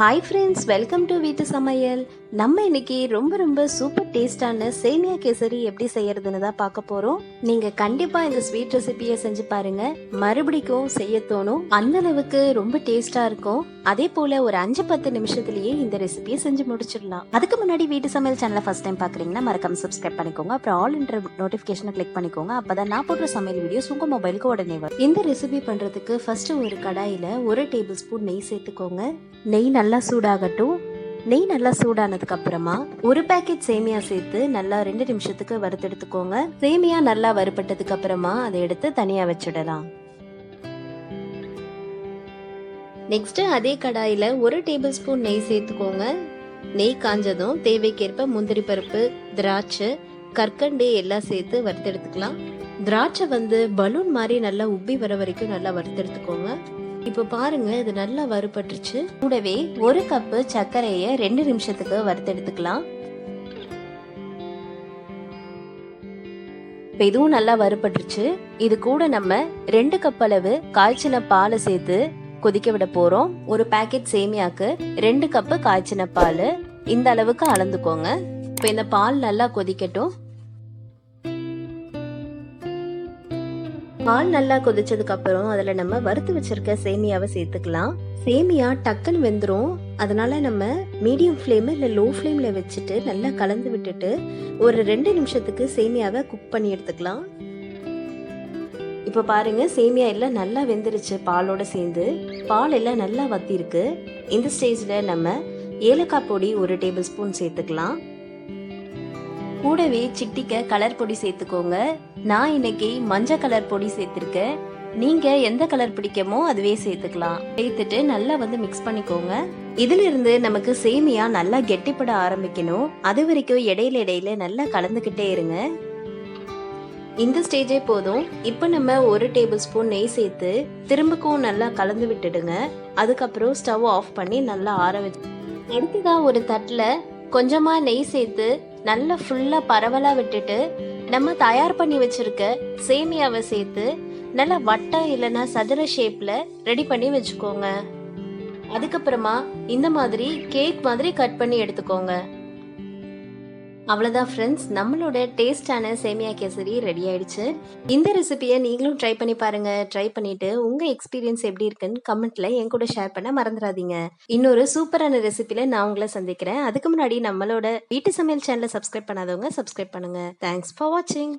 Hi friends welcome to வீட்டு சமையல் நம்ம இன்னைக்கு ரொம்ப ரொம்ப சூப்பர் டேஸ்டான சேமியா கேசரி எப்படி செய்யறதுன்னு தான் பார்க்க போறோம். நீங்க கண்டிப்பா இந்த ஸ்வீட் ரெசிபியை செஞ்சு பாருங்க. மறுபடிக்கும் செய்ய தோணும். அந்த அளவுக்கு ரொம்ப டேஸ்டா இருக்கும். அதே போல ஒரு அஞ்சு பத்து நிமிஷத்துலயே இந்த ரெசிபியை செஞ்சு முடிச்சிடலாம். அதுக்கு முன்னாடி வீட்டு சமையல் சேனலை ஃபர்ஸ்ட் டைம் பாக்குறீங்கன்னா மறக்காம சப்ஸ்கிரைப் பண்ணிக்கோங்க. அப்புறம் ஆல் என்ற நோட்டிபிகேஷனை கிளிக் பண்ணிக்கோங்க. அப்பதான் நான் போடுற சமையல் வீடியோஸ் உங்க மொபைலுக்கு உடனே வரும். இந்த ரெசிபி பண்றதுக்கு ஃபர்ஸ்ட் ஒரு கடாயில ஒரு டேபிள் ஸ்பூன் நெய் சேர்த்துக்கோங்க. நெய் நல்லா சூடாகட்டும். நெய் நல்லா சூடானதுக்கு அப்புறமா ஒரு பேக்கெட் சேமியா சேர்த்து நல்லா ரெண்டு நிமிஷத்துக்கு வறுத்தெடுத்துக்கோங்க. சேமியா நல்லா வறுபட்டதுக்கு அப்புறமா அதை எடுத்து தனியா வச்சிடலாம். நெக்ஸ்ட் அதே கடாயில ஒரு டேபிள் ஸ்பூன் நெய் சேர்த்துக்கோங்க. நெய் காஞ்சதும் தேவைக்கேற்ப முந்திரி பருப்பு திராட்சை கற்கண்டு எல்லாம் சேர்த்து வறுத்தெடுத்துக்கலாம். திராட்சை வந்து பலூன் மாதிரி நல்லா உப்பி வர வரைக்கும் நல்லா வறுத்தெடுத்துக்கோங்க. இப்போ பாருங்க இது நல்லா வறுபட்டுருச்சு. கூடவே ஒரு கப்பு சர்க்கரையை ரெண்டு நிமிஷத்துக்கு வறுத்தெடுத்துக்கலாம் இப்போ இதுவும் நல்லா வறுபட்டுருச்சு. இது கூட நம்ம ரெண்டு கப் அளவு காய்ச்சின பாலை சேர்த்து கொதிக்க விட போறோம். ஒரு பேக்கெட் சேமியாக்கு ரெண்டு கப்பு காய்ச்சின பால். இந்த அளவுக்கு அளந்துக்கோங்க. இப்போ இந்த பால் நல்லா கொதிக்கட்டும். பால் நல்லா கொதிச்சதுக்கு அப்புறம் அதுல நம்ம வறுத்து வச்சிருக்க சேமியாவை சேர்த்துக்கலாம். சேமியா டக்குன்னு வெந்துரும். அதனால நம்ம மீடியம் ஃப்ளேம் இல்ல லோ ஃப்ளேம்ல வச்சுட்டு நல்லா கலந்து விட்டுட்டு ஒரு ரெண்டு நிமிஷத்துக்கு சேமியாவை குக் பண்ணி எடுத்துக்கலாம். இப்போ பாருங்க சேமியா எல்லாம் நல்லா வெந்துருச்சு பாலோட சேர்ந்து. பால் எல்லாம் நல்லா வத்திருக்கு. இந்த ஸ்டேஜ்ல நம்ம ஏலக்காய் பொடி ஒரு டேபிள் ஸ்பூன் சேர்த்துக்கலாம். கூடவே சிட்டிக்க கலர் பொடி சேர்த்துக்கோங்க. நான் இன்னைக்கு மஞ்சள் கலர் பொடி சேர்த்துருக்கேன். நீங்க எந்த கலர் பிடிக்குமோ அதுவே சேர்த்துக்கலாம். சேர்த்துட்டு நல்லா வந்து மிக்ஸ் பண்ணிக்கோங்க. இதுல இருந்து நமக்கு சேமியா நல்லா கெட்டிப்பட ஆரம்பிக்கணும். அது வரைக்கும் இடையில இடையில நல்லா கலந்துகிட்டே இருங்க. இந்த ஸ்டேஜே போதும். இப்போ நம்ம ஒரு டேபிள் ஸ்பூன் நெய் சேர்த்து திரும்பக்கும் நல்லா கலந்து விட்டுடுங்க. அதுக்கப்புறம் ஸ்டவ் ஆஃப் பண்ணி நல்லா ஆற வச்சு அடுத்ததா ஒரு தட்டில் கொஞ்சமா நெய் சேர்த்து நல்லா ஃபுல்லா பரவலா விட்டுட்டு நம்ம தயார் பண்ணி வச்சிருக்க சேமியாவை சேர்த்து நல்லா வட்டம் இல்லைன்னா சதுர ஷேப்ல ரெடி பண்ணி வச்சுக்கோங்க. அதுக்கப்புறமா இந்த மாதிரி கேக் மாதிரி கட் பண்ணி எடுத்துக்கோங்க. அவ்வளோதான் ஃப்ரெண்ட்ஸ் நம்மளோட டேஸ்டான சேமியா கேசரி ரெடி ஆயிடுச்சு. இந்த ரெசிபியை நீங்களும் ட்ரை பண்ணி பாருங்க. ட்ரை பண்ணிட்டு உங்க எக்ஸ்பீரியன்ஸ் எப்படி இருக்குன்னு கமெண்ட்ல என் கூட ஷேர் பண்ண மறந்துடாதீங்க. இன்னொரு சூப்பரான ரெசிபியில நான் உங்களை சந்திக்கிறேன். அதுக்கு முன்னாடி நம்மளோட வீட்டு சமையல் சேனலை சப்ஸ்கிரைப் பண்ணாதவங்க சப்ஸ்கிரைப் பண்ணுங்க. தேங்க்ஸ் ஃபார் வாட்சிங்